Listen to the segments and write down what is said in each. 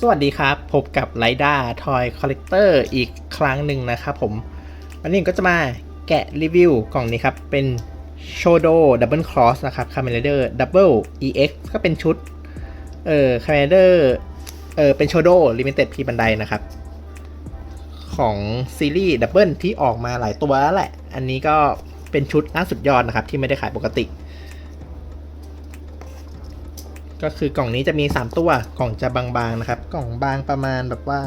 สวัสดีครับ พบกับไลด้าทอยคอลเลกเตอร์อีกครั้งหนึ่งนะครับผม วันนี้ก็จะมาแกะรีวิวกล่องนี้ครับ เป็นโชโดดับเบิลครอสนะครับคาเมเลเดอร์ดับเบิล EX ก็เป็นชุด เอ่อคาเมเลเดอร์เออเป็นโชโดลิมิเต็ดพีบันไดนะครับ ของซีรีส์ดับเบิลที่ออกมาหลายตัวแล้วแหละ อันนี้ก็เป็นชุดล่าสุดยอดนะครับ ที่ไม่ได้ขายปกติ ก็คือกล่องนี้จะมี 3 ตัวกล่องจะบางๆนะครับ กล่องบางประมาณแบบว่า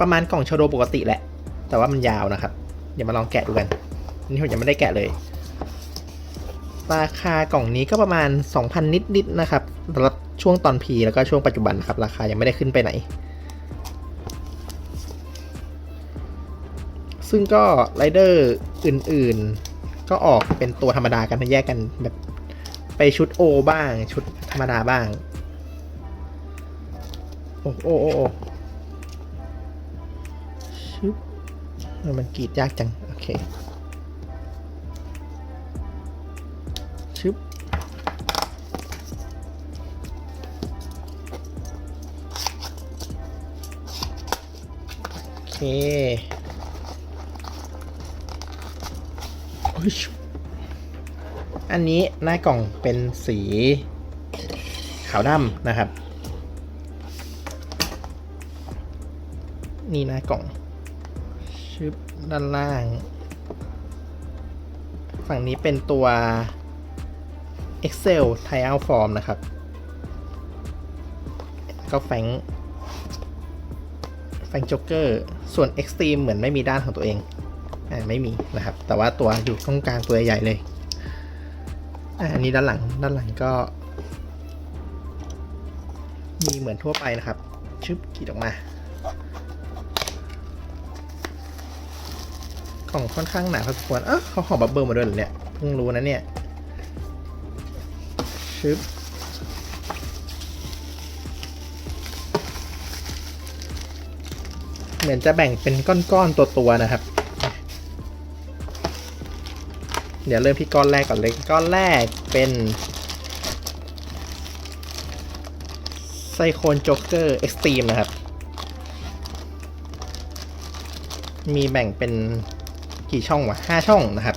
ประมาณกล่องโชโดปกติแหละ แต่ว่ามันยาวนะครับ เดี๋ยวมาลองแกะดูกันนี่ผมยังไม่ได้แกะเลย ราคากล่องนี้ก็ประมาณ 2,000 นิดๆนะครับสำหรับช่วงตอนพีแล้วก็ช่วงปัจจุบันครับ ราคายังไม่ได้ขึ้นไปไหน ซึ่งก็ไรเดอร์อื่นๆ ก็ออกเป็นตัวธรรมดากันแยกกันแบบ ไปชุดโอบ้าง ชุดธรรมดาบ้าง โอ้โอ้โอ้โอชึบมันกรีดยากจัง โอเคชึบโอเคโอ้ยชุบ อันนี้หน้ากล่องเป็นสีขาวดำนะครับ นี่หน้ากล่องชึบด้านล่าง ฝั่งนี้เป็นตัว Excel Trial Form นะครับ ก็แฟงแฟงจ็อกเกอร์ ส่วน Extreme เหมือนไม่มีด้านของตัวเอง อ่า ไม่มีนะครับ แต่ว่าตัวอยู่ตรงกลางตัวใหญ่เลย อันนี้ด้านหลังด้านหลังก็ มีเหมือนทั่วไปนะครับ ชึบกรีดออกมา กล่องค่อนข้างหนาพอสมควรเอ้าเขาห่อบับเบิลมาด้วยเหรอเนี่ยเพิ่งรู้นะเนี่ยชึบเหมือนจะแบ่งเป็นก้อนๆตัวๆนะครับ เดี๋ยวเริ่มที่ก้อนแรกก่อนเลยก้อนแรกเป็นไซโคนจ็อกเกอร์เอ็กซ์ตรีมนะครับ มีแบ่งเป็นกี่ช่องวะห้าช่องนะครับ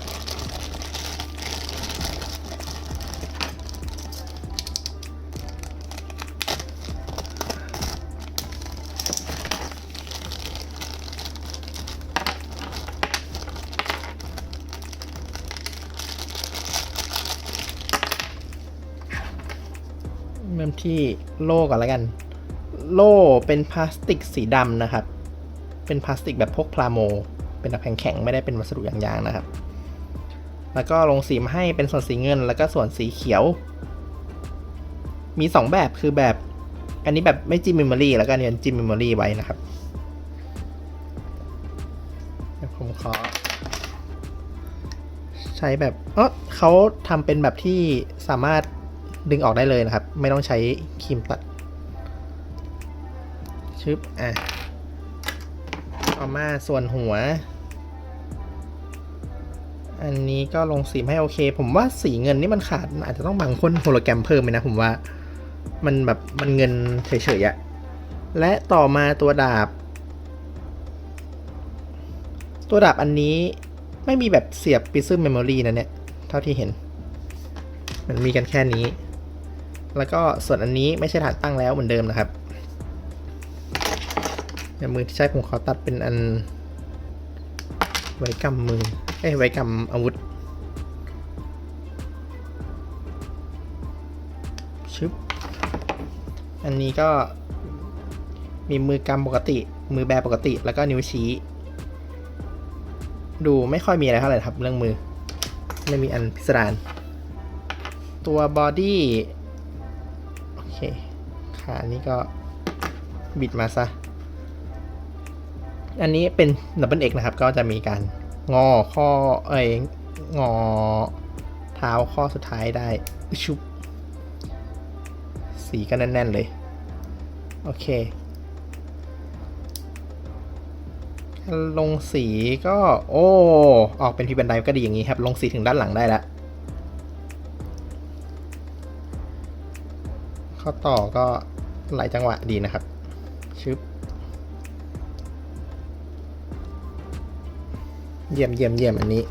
ที่โล่ก่อนแล้วกัน โล่เป็นพลาสติกสีดำนะครับ เป็นพลาสติกแบบพกพลาโม เป็นแบบแข็งๆไม่ได้เป็นวัสดุอย่างๆนะครับ แล้วก็ลงสีมาให้เป็นส่วนสีเงิน แล้วก็ส่วนสีเขียว มี 2 แบบคือแบบ อันนี้แบบไม่จิ้มเมมโมรี่แล้วก็อันนี้จิ้มเมมโมรี่ไว้นะครับผมขอใช้แบบเออเขาทำเป็นแบบที่สามารถ ดึงออกได้เลยนะครับ ไม่ต้องใช้ครีมตัดชึบอะต่อมาส่วนหัว อันนี้ก็ลงสีให้โอเค ผมว่าสีเงินนี่มันขาดอาจจะต้องบางคนโฮโลแกรมเพิ่มไปนะผมว่ามันแบบมันเงินเฉยๆอะและต่อมาตัวดาบ ตัวดาบอันนี้ไม่มีแบบเสียบ Prism Memory นะเนี่ย เท่าที่เห็น มันมีกันแค่นี้ แล้วก็ส่วนอันนี้ไม่ใช่ฐานตั้งแล้วเหมือนเดิมนะครับมือที่ใช้ผมขอตัดเป็นอัน ไว้กำมือเอ้ไว้กำอาวุธชึบอันนี้ก็มีมือกำปกติ มือแบปกติ แล้วก็นิ้วชี้ ดูไม่ค่อยมีอะไรเท่าไหร่ครับ เรื่องมือ ไม่มีอันพิสดารตัวบอดี้ ขานี้ก็บิดมาซะ อันนี้เป็นดับเบิลเอกนะครับ ก็จะมีการงอข้อเอ้ยงอเท้าข้อสุดท้ายได้ชุบสีก็แน่น ๆ เลย โอเค ลงสีก็ โอ้ ออกเป็นพีบันไดก็ดีอย่างนี้ครับ ลงสีถึงด้านหลังได้แล้วข้อต่อก็ หลายจังหวะดีนะครับ ชึบ เยี่ยมเยี่ยมเยี่ยมอันนี้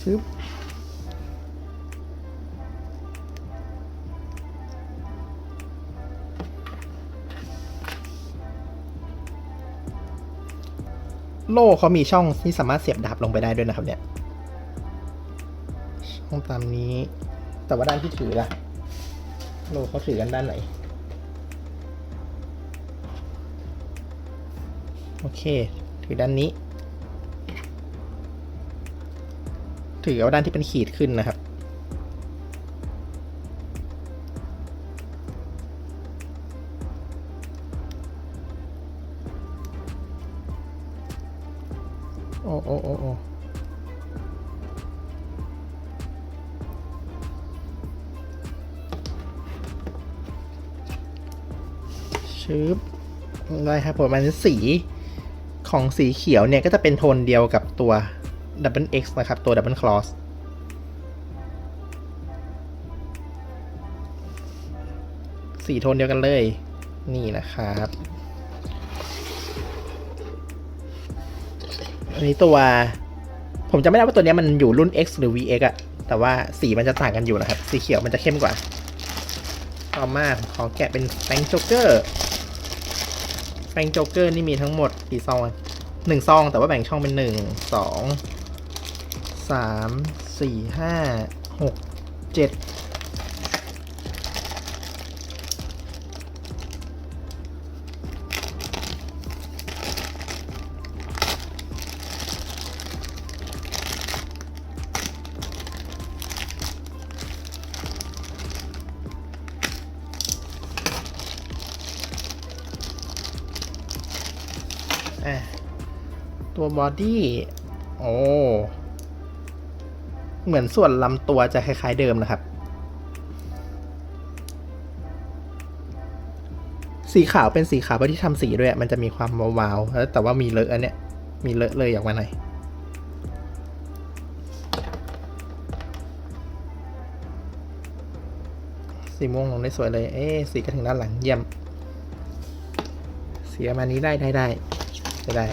ชึบ โล่เขามีช่องที่สามารถเสียบดาบลงไปได้ด้วยนะครับเนี่ย ช่องตามนี้ แต่ว่าด้านที่ถือล่ะ โล่เขาถือกันด้านไหน โอเค ถือด้านนี้ ถือเอาด้านที่เป็นขีดขึ้นนะครับ ชืบได้ครับผมมันสีของสีเขียวเนี่ย ก็จะเป็นโทนเดียวกับตัว Double X นะครับ ตัว Double Cross สีโทนเดียวกันเลย นี่นะครับ อันนี้ตัว ผมจะไม่ได้ว่าตัวนี้มันอยู่รุ่น X หรือ VX อะแต่ว่าสีมันจะต่างกันอยู่นะครับ สีเขียวมันจะเข้มกว่า ต่อมาขอแกะเป็นแฟงโจ๊กเกอร์ แบงโจ๊กเกอร์นี่มีทั้งหมดกี่ซองหนึ่งซอง แต่ว่าแบ่งช่องเป็นหนึ่งสองสามสี่ห้าหกเจ็ด ตัวบอดี้โอ้เหมือนส่วนลำตัวจะคล้ายๆเดิมนะครับ สีขาวเป็นสีขาวเพราะที่ทำสีด้วย มันจะมีความวาวๆแล้วแต่ว่ามีเลอะอันเนี้ยมีเลอะเลยออกมาหน่อยสีม่วงลงได้สวยเลย เอ๊สีกระถึงด้านหลังเยี่ยมสีประมาณนี้ได้ได้ได้ได้ได้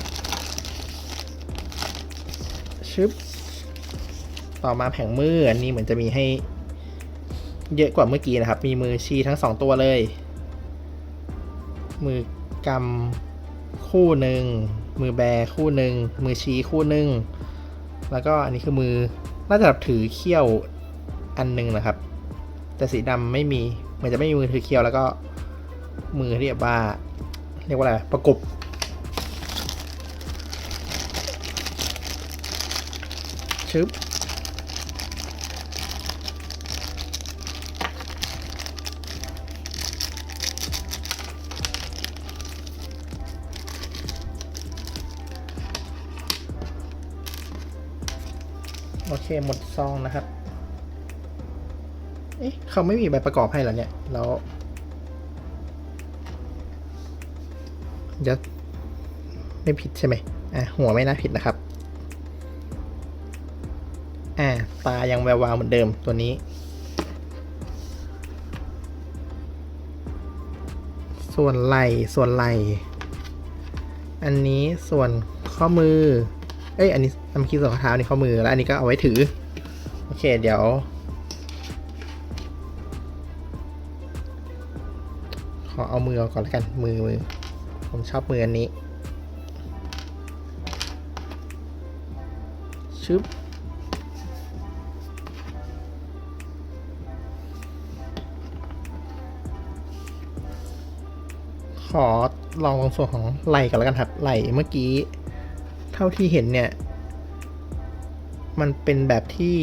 ชึบ ต่อมาแผงมืออันนี้เหมือนจะมีให้ เยอะกว่าเมื่อกี้นะครับ มีมือชีทั้งสองตัวเลย มือกำคู่หนึ่ง มือแบคู่หนึ่ง มือชี้คู่หนึ่ง แล้วก็อันนี้คือมือน่าจะถือเขี้ยวอันหนึ่งนะครับ แต่สีดำไม่มีเหมือนจะไม่มีมือถือเขี้ยวแล้วก็มือเรียกว่า เรียกว่าอะไรประกบ ชึบโอเค หมดซองนะครับ เอ๊ะ เขาไม่มีใบประกอบให้เหรอเนี่ย แล้วจะไม่ผิดใช่ไหมอะหัวไม่น่าผิดนะครับ อ่าตายังแวววาวเหมือนเดิมตัวนี้ ส่วนไหล่ส่วนไหล่อันนี้ส่วนข้อมือ เอ้ย อันนี้อันเมื่อกี้ส่วนข้อเท้านี่ข้อมือ แล้วอันนี้ก็เอาไว้ถือ โอเค เดี๋ยว ขอเอามือออกก่อนแล้วกัน มือมือ ผมชอบมืออันนี้ ชึบ ขอลองตรงส่วนของไหลกันแล้วกันครับไหลเมื่อกี้ เท่าที่เห็นเนี่ย มันเป็นแบบที่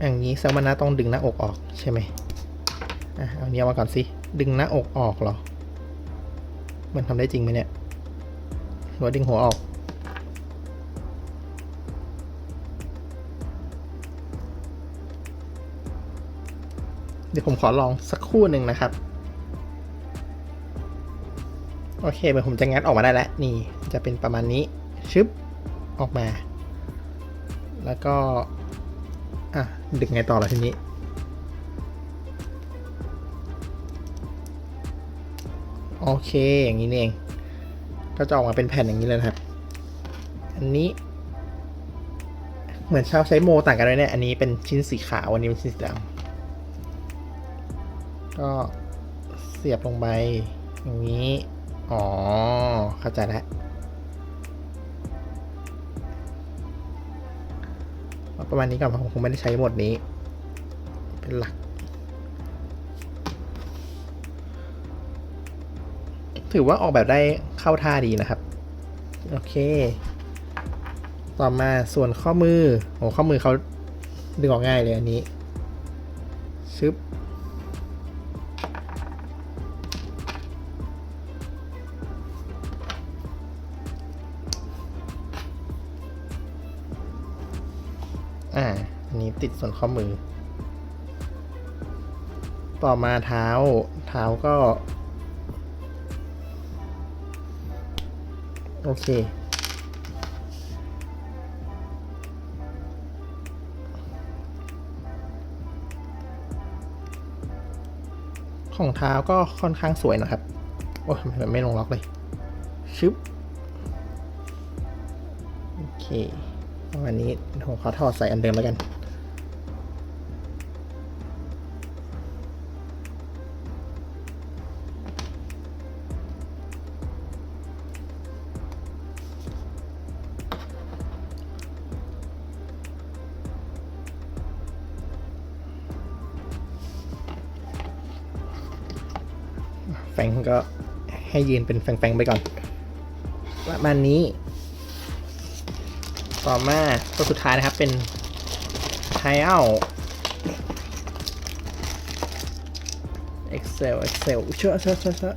อย่างนี้แซมมานาต้องดึงหน้าอกออกใช่ไหมอะเอาเนี้ยมาก่อนสิดึงหน้าอกออกเหรอ มันทำได้จริงไหมเนี่ยหรือดึงหัวออกเดี๋ยวผมขอลองสักครู่หนึ่งนะครับ โอเคเหมือนผมจะงัดออกมาได้แล้วนี่จะเป็นประมาณนี้ชึบออกมา แล้วก็อะดึงไงต่อล่ะทีนี้ โอเคอย่างนี้เอง ก็จะออกมาเป็นแผ่นอย่างนี้เลยครับ อันนี้ เหมือนชาวใช้โมต่างกันเลยเนี่ย อันนี้เป็นชิ้นสีขาวอันนี้เป็นชิ้นสีดำก็เสียบลงไปอย่างนี้ อ๋อ เข้าใจแล้วประมาณนี้ก่อนผมคงไม่ได้ใช้หมดนี้ เป็นหลัก ถือว่าออกแบบได้เข้าท่าดีนะครับ โอเค ต่อมาส่วนข้อมือโอ้ข้อมือเขาดึงออกง่ายเลยอันนี้ ชึบ ติดส่วนข้อมือ ต่อมาเท้า เท้าก็ โอเค ของเท้าก็ค่อนข้างสวยนะครับ โอ้ยมันไม่ลงล็อกเลย ชึบ โอเคประมาณนี้ผมขอถอดใส่อันเดิมแล้วกัน ฟงก็ให้ยืนเป็นแฟงๆไปก่อนประมาณนี้ ต่อมาตัวสุดท้ายนะครับเป็นไทเอา Excel Excel เชื่อเชื่อเชื่อเชื่อ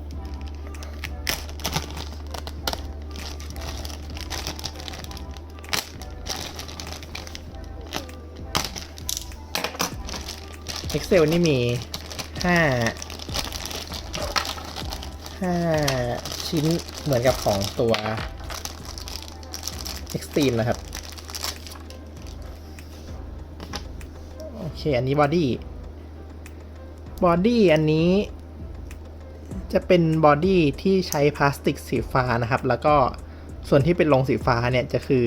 เอ็กเซลนี่มีห้าห้าชิ้นเหมือนกับของตัว Extreme นะครับ โอเค อันนี้บอดี้บอดี้อันนี้จะเป็นบอดี้ที่ใช้พลาสติกสีฟ้านะครับ แล้วก็ส่วนที่เป็นลงสีฟ้าเนี่ยจะคือ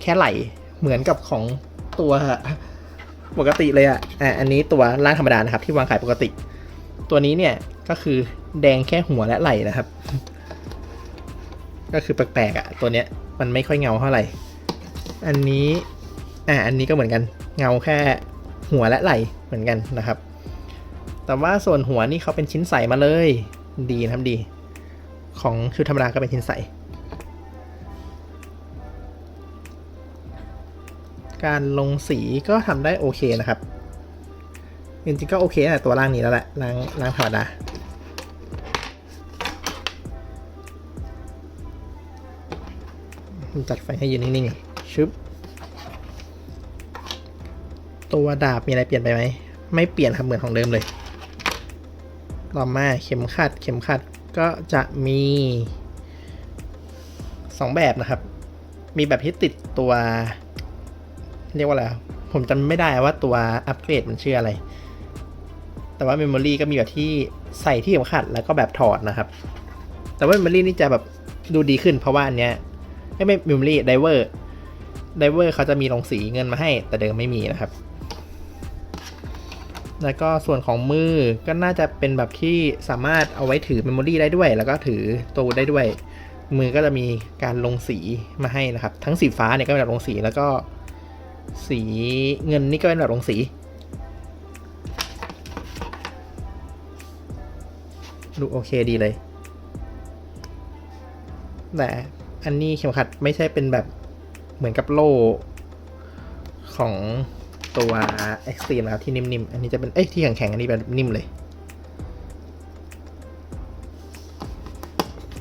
แค่ไหลเหมือนกับของตัวปกติเลยอะอะ อันนี้ตัวร่างธรรมดานะครับที่วางขายปกติ ตัวนี้เนี่ยก็คือ แดงแค่หัวและไหลนะครับ ก็คือแปลกๆอะ่ะ ตัวเนี้ยมันไม่ค่อยเงาเท่าไหร่ อันนี้ อ่า อันนี้ก็เหมือนกัน เงาแค่หัวและไหล่เหมือนกันนะครับ แต่ว่าส่วนหัวนี่เขาเป็นชิ้นใสมาเลย ดีนะครับดี ของชุดธรรมดาก็เป็นชิ้นใส การลงสีก็ทำได้โอเคนะครับจริงๆก็โอเคแต่ตัวล่างนี้แล้วแหละล่างล่างธรรมดา จัดไฟให้ยืนนิ่งๆชึบตัวดาบมีอะไรเปลี่ยนไปไหม ไม่เปลี่ยนครับเหมือนของเดิมเลยต่อมาเข็มขัด เข็มขัดก็จะมีสองแบบนะครับ มีแบบที่ติดตัว เรียกว่าอะไร ผมจำไม่ได้ว่าตัวอัปเกรดมันชื่ออะไร แต่ว่าเมมโมรีก็มีแบบที่ใส่ที่เข็มขัดแล้วก็แบบถอดนะครับ แต่ว่าเมมโมรีนี่จะแบบดูดีขึ้นเพราะว่าอันเนี้ย ไม่ไม่มิมลี่ไดเวอร์ไดเวอร์เขาจะมีลงสีเงินมาให้ แต่เดิมไม่มีนะครับ แล้วก็ส่วนของมือก็น่าจะเป็นแบบที่สามารถเอาไว้ถือเมมโมรีได้ด้วย แล้วก็ถือตัวได้ด้วย มือก็จะมีการลงสีมาให้นะครับ ทั้งสีฟ้าเนี่ยก็เป็นแบบลงสีแล้วก็สีเงินนี่ก็เป็นแบบลงสีดูโอเคดีเลย แต่ อันนี้เข็มขัดไม่ใช่เป็นแบบเหมือนกับโล่ของตัว Extreme นะครับที่นิ่มๆ อันนี้จะเป็น เอ้ย ที่แข็งๆ อันนี้แบบนิ่มเลย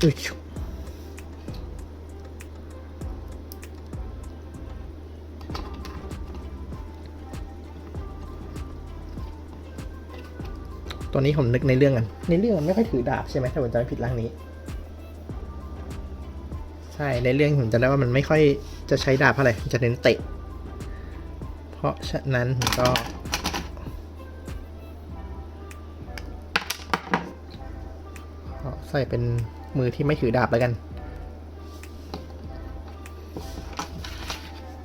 อุ๊ยตัวนี้ผมนึกในเรื่องกัน ในเรื่องมันไม่ค่อยถือดาบใช่ไหมถ้าผมจำไม่ผิดร่างนี้ ช่ในเรื่องผมจะได้ว่ามันไม่ค่อยจะใช้ดาบเท่าไรจะเน้นเตะ เพราะฉะนั้นผมก็ ใส่เป็นมือที่ไม่ถือดาบแล้วกัน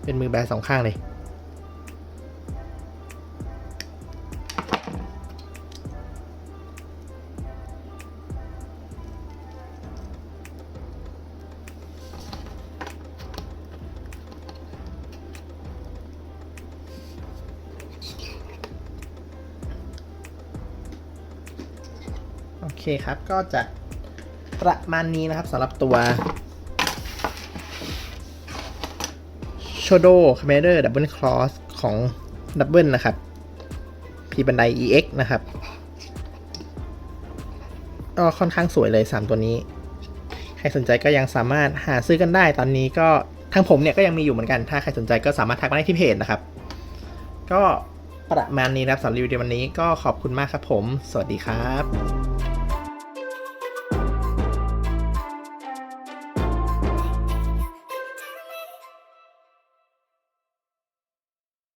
เป็นมือแบสองข้างเลย เคครับ ก็จะประมาณนี้นะครับสำหรับตัว s h o d o Commander Double Cross ของ Double นะครับพีบันได EX นะครับก็ค่อนข้างสวยเลย 3 ตัวนี้ ใครสนใจก็ยังสามารถหาซื้อกันได้ตอนนี้ก็ทางผมเนี่ยก็ยังมีอยู่เหมือนกัน ถ้าใครสนใจก็สามารถทักมาได้ที่เพจนะครับ ก็ประมาณนี้นะครับสำหรับรีวิวในวันนี้ก็ขอบคุณมากครับผม สวัสดีครับ